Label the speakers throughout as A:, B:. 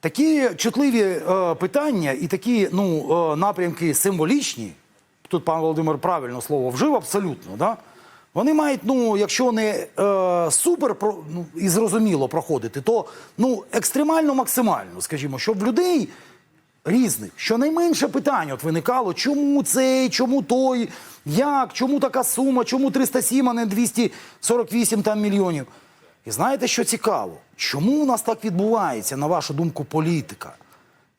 A: Такі чутливі е, питання і такі ну, е, напрямки символічні, тут пан Володимир правильно слово вжив абсолютно, да? вони мають, ну, якщо не е, супер ну, і зрозуміло проходити, то ну, екстремально максимально, скажімо, щоб в людей різних щонайменше питань от виникало, чому цей, чому той, як, чому така сума, чому 307, а не 248 там мільйонів. І знаєте, що цікаво? Чому у нас так відбувається, на вашу думку, політика?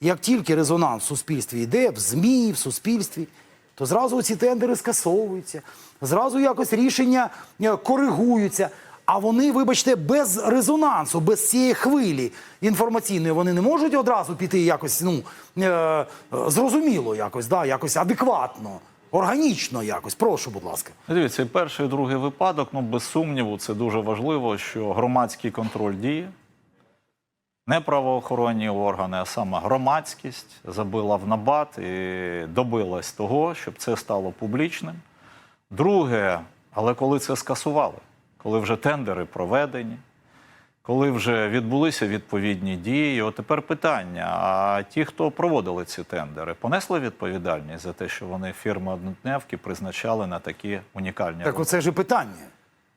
A: Як тільки резонанс в суспільстві йде, в ЗМІ, в суспільстві, то зразу ці тендери скасовуються, зразу якось рішення е, коригуються. А вони, вибачте, без резонансу, без цієї хвилі інформаційної, вони не можуть одразу піти якось, ну е, зрозуміло, якось, да, якось адекватно, органічно якось. Прошу, будь ласка.
B: Дивіться, перший і другий випадок, ну без сумніву, це дуже важливо, що громадський контроль діє. Не правоохоронні органи, а саме громадськість забила в набат і добилась того, щоб це стало публічним. Друге, але коли це скасували, коли вже тендери проведені, коли вже відбулися відповідні дії, от тепер питання: а ті, хто проводили ці тендери, понесли відповідальність за те, що вони фірми однодневки призначали на такі унікальні
A: Так, оце ж і питання.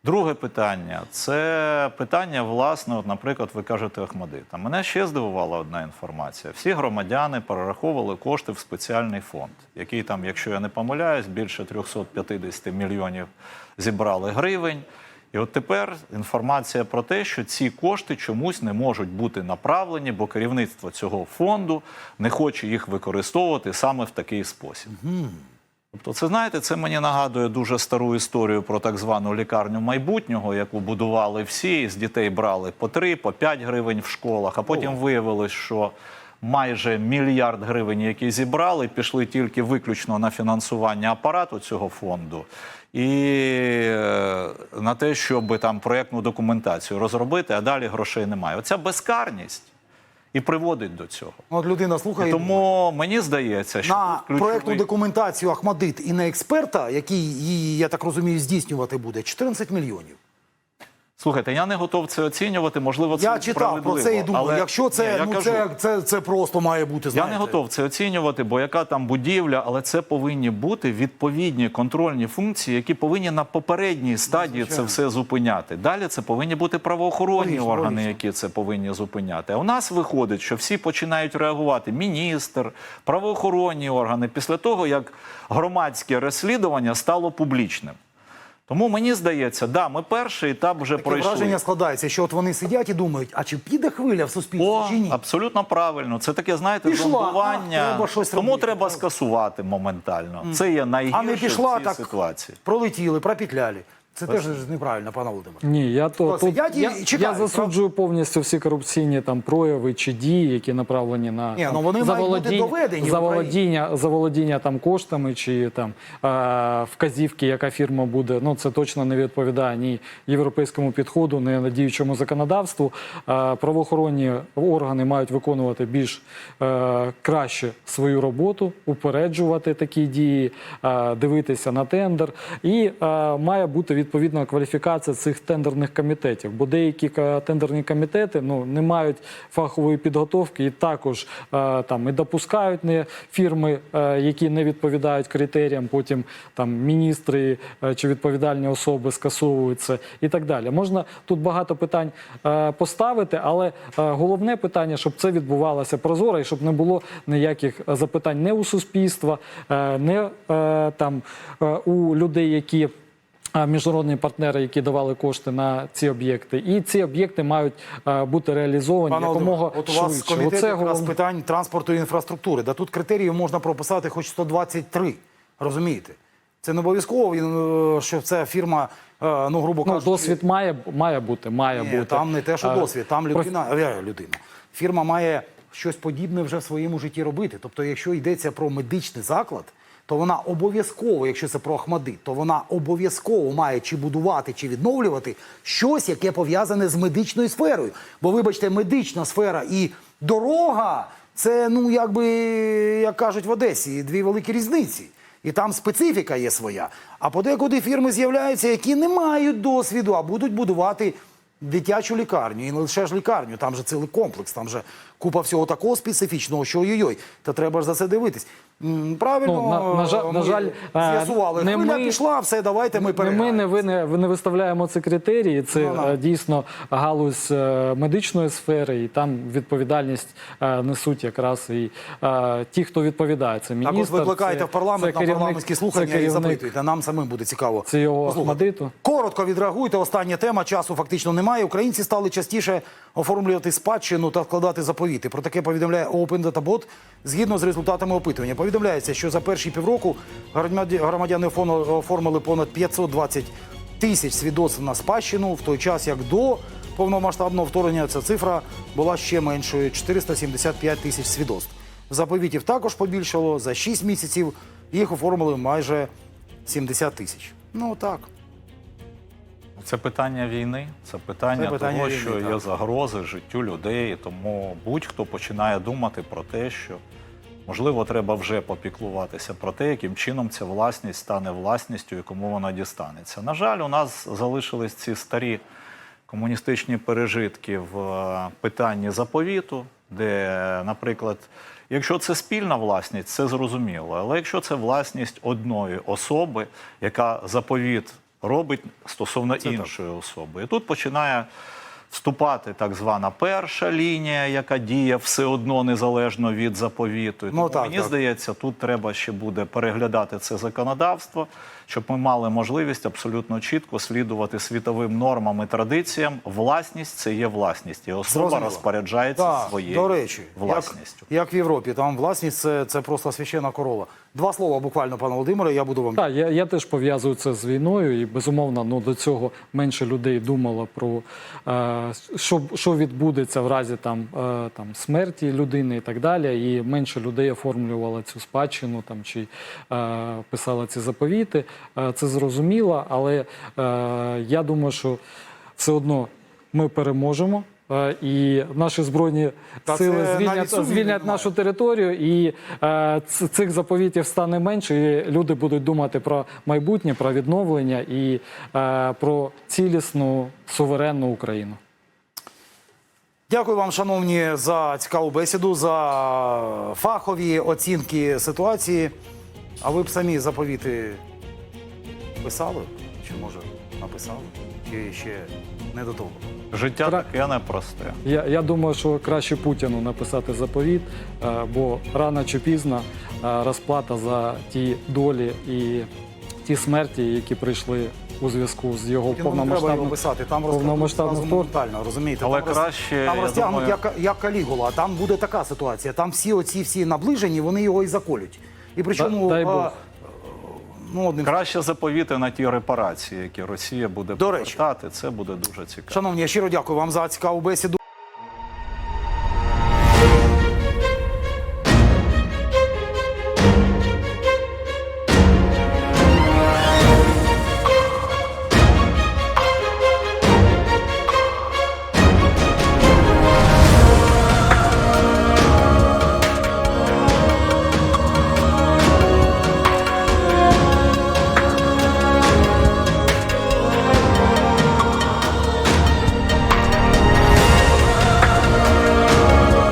B: Друге питання це питання, власне, от, наприклад, ви кажете Ахмадита. Мене ще здивувала одна інформація. Всі громадяни перераховували кошти в спеціальний фонд, який там, якщо я не помиляюсь, більше 350 мільйонів зібрали гривень. І от тепер інформація про те, що ці кошти чомусь не можуть бути направлені, бо керівництво цього фонду не хоче їх використовувати саме в такий спосіб. Тобто, це знаєте, це мені нагадує дуже стару історію про так звану лікарню майбутнього, яку будували всі, з дітей брали по 3, по 5 гривень в школах, а потім виявилось, що майже мільярд гривень, які зібрали, пішли тільки виключно на фінансування апарату цього фонду і е, на те, щоб там проєктну документацію розробити, а далі грошей немає. Оця безкарність і приводить до цього.
A: От людина слухає.
B: І тому мені здається, що
A: на
B: ключовий...
A: проектну документацію Ахмадит і на експерта, який її, я так розумію, здійснювати буде, 14 мільйонів.
B: Слухайте, я не готов це оцінювати. Можливо, це
A: Я читав про це і думаю,
B: але-
A: якщо це,
B: Ні,
A: ну,
B: кажу,
A: це, це, це просто має бути.
B: я не готов це оцінювати, бо яка там будівля, але це повинні бути відповідні контрольні функції, які повинні на попередній стадії це все зупиняти. Далі це повинні бути правоохоронні
A: Логічно,
B: органи,
A: логічно.
B: які це повинні зупиняти. А у нас виходить, що всі починають реагувати: міністр, правоохоронні органи після того, як громадське розслідування стало публічним. Тому мені здається, да, ми перший етап вже
A: Таке
B: пройшли.
A: враження складається, що от вони сидять і думають, а чи піде хвиля в суспільстві,
B: О,
A: чи ні?
B: абсолютно правильно. Це таке, знаєте,
A: Пішла,
B: зомбування.
A: а, треба щось
B: Тому
A: робити,
B: треба скасувати моментально. Це є найгірше
A: А не пішла
B: в цій
A: так,
B: ситуації.
A: пролетіли, пропетляли. Це теж неправильно, пане Володимир.
C: Ні, я то тут,
A: і
C: я,
A: чекають,
C: я засуджую повністю всі корупційні там прояви чи дії, які направлені на
A: Ні, ну, вони бути доведені
C: заволодіння, заволодіння там коштами чи там е, вказівки, яка фірма буде. Ну це точно не відповідає ні європейському підходу, ні надіючому законодавству. Е, правоохоронні органи мають виконувати більш е, краще свою роботу, упереджувати такі дії, е, дивитися на тендер, і е, має бути відповідна кваліфікація цих тендерних комітетів. Бо деякі тендерні комітети ну не мають фахової підготовки і також е, там і допускають не фірми, е, які не відповідають критеріям. Потім там міністри е, чи відповідальні особи скасовуються і так далі. Можна тут багато питань поставити, але головне питання, щоб це відбувалося прозоро і щоб не було ніяких запитань не у суспільства, не там у людей, які. Міжнародні партнери, які давали кошти на ці об'єкти, і ці об'єкти мають бути реалізовані
A: Пане
C: якомога
A: от у вас комітет
C: Оце
A: якраз питань транспорту і інфраструктури. Да тут критеріїв можна прописати хоч 123, розумієте? Це не обов'язково, е, що це фірма, е, ну, грубо
C: Ну, досвід має, має бути, має
A: Ні,
C: бути.
A: там не те, що досвід, там людина, людина. Фірма має щось подібне вже в своєму житті робити. Тобто, якщо йдеться про медичний заклад, то вона обов'язково, якщо це про Ахмадит, то вона обов'язково має чи будувати, чи відновлювати щось, яке пов'язане з медичною сферою. Бо, вибачте, медична сфера і дорога це, ну, якби, як кажуть в Одесі, дві великі різниці. І там специфіка є своя. А подекуди фірми з'являються, які не мають досвіду, а будуть будувати дитячу лікарню, і не лише ж лікарню, там же цілий комплекс, там же купа всього такого специфічного, що ой-ой-ой, то треба ж за це дивитись. Правильно,
C: Ну, на- на жаль-
A: ми
C: на жаль, е,
A: з'ясували.
C: не
A: Хвиля
C: ми-
A: пішла, все, давайте ми переглядаємо.
C: ми не ви не, ви не виставляємо ці критерії. Це
A: Ну, да.
C: е, дійсно галузь е, медичної сфери, і там відповідальність е, несуть якраз і е, ті, хто відповідає. Це
A: Так
C: міністр.
A: от викликайте
C: це-
A: в парламент
C: це
A: на
C: керівник-
A: парламентські слухання
C: це
A: і
C: керівник
A: запитуйте. Нам самим буде цікаво.
C: цього
A: послухати.
C: Ахмадиту.
A: Коротко відреагуйте. Остання тема часу фактично немає. Українці стали частіше оформлювати спадщину та складати заповіти. Про таке повідомляє Open Data Bot згідно з результатами опитування. Повідомляється, що за перші півроку громадяни оформили понад 520 тисяч свідоцтв на спадщину, в той час як до повномасштабного вторгнення ця цифра була ще меншою 475 тисяч свідоцтв. Заповітів також побільшало. За 6 місяців їх оформили майже 70 тисяч. Ну так.
B: Це питання війни, це питання,
A: Це питання
B: того,
A: війни,
B: що є загрози життю людей. Тому будь-хто починає думати про те, що можливо треба вже попіклуватися про те, яким чином ця власність стане власністю і кому вона дістанеться. На жаль, у нас залишились ці старі комуністичні пережитки в е, питанні заповіту, де, наприклад, якщо це спільна власність, це зрозуміло. Але якщо це власність одної особи, яка заповіт робить стосовно іншої особи, і тут починає вступати так звана перша лінія, яка діє все одно незалежно від заповіту. І
A: Ну, так,
B: мені
A: так.
B: здається, тут треба ще буде переглядати це законодавство, щоб ми мали можливість абсолютно чітко слідувати світовим нормам і традиціям. Власність це є власність, і особа
A: Зрозуміло.
B: розпоряджається
A: Так,
B: своєю
A: до речі,
B: власністю.
A: Як, як в Європі, там власність це, це просто священна корова. Два слова буквально, пане Володимире, я буду вам.
C: Так, я, я теж пов'язую це з війною, і безумовно, ну до цього менше людей думало про е, що, що відбудеться в разі там, е, там смерті людини і так далі. І менше людей оформлювало цю спадщину там чи е, писало ці заповіти. Е, це зрозуміло, але е, я думаю, що все одно ми переможемо. Е, І наші збройні
A: Та
C: сили звільнять, звільнять нашу територію, і е, цих заповітів стане менше. І люди будуть думати про майбутнє, про відновлення і е, про цілісну суверенну Україну.
A: Дякую вам, шановні, за цікаву бесіду, за фахові оцінки ситуації. А ви б самі заповіти писали? Чи може написали? Чи ще не до того?
B: Життя таке непросте.
C: Я, я думаю, що краще Путіну написати заповіт, е, бо рано чи пізно е, розплата за ті долі і ті смерті, які прийшли у зв'язку з його повномасштабним
A: писати, там
C: повномасштабним
A: розтягнуть моментально, розумієте?
B: Але
A: там
B: краще,
A: там розтягнуть
B: думаю-
A: як, як калігула, там буде така ситуація. Там всі оці всі наближені, вони його і заколють. І причому
C: дай
A: а,
C: Бог.
A: Ну, одним
B: Краще заповіти на ті репарації, які Росія буде
A: До речі.
B: повертати. Це буде дуже цікаво.
A: Шановні, я щиро дякую вам за цікаву бесіду.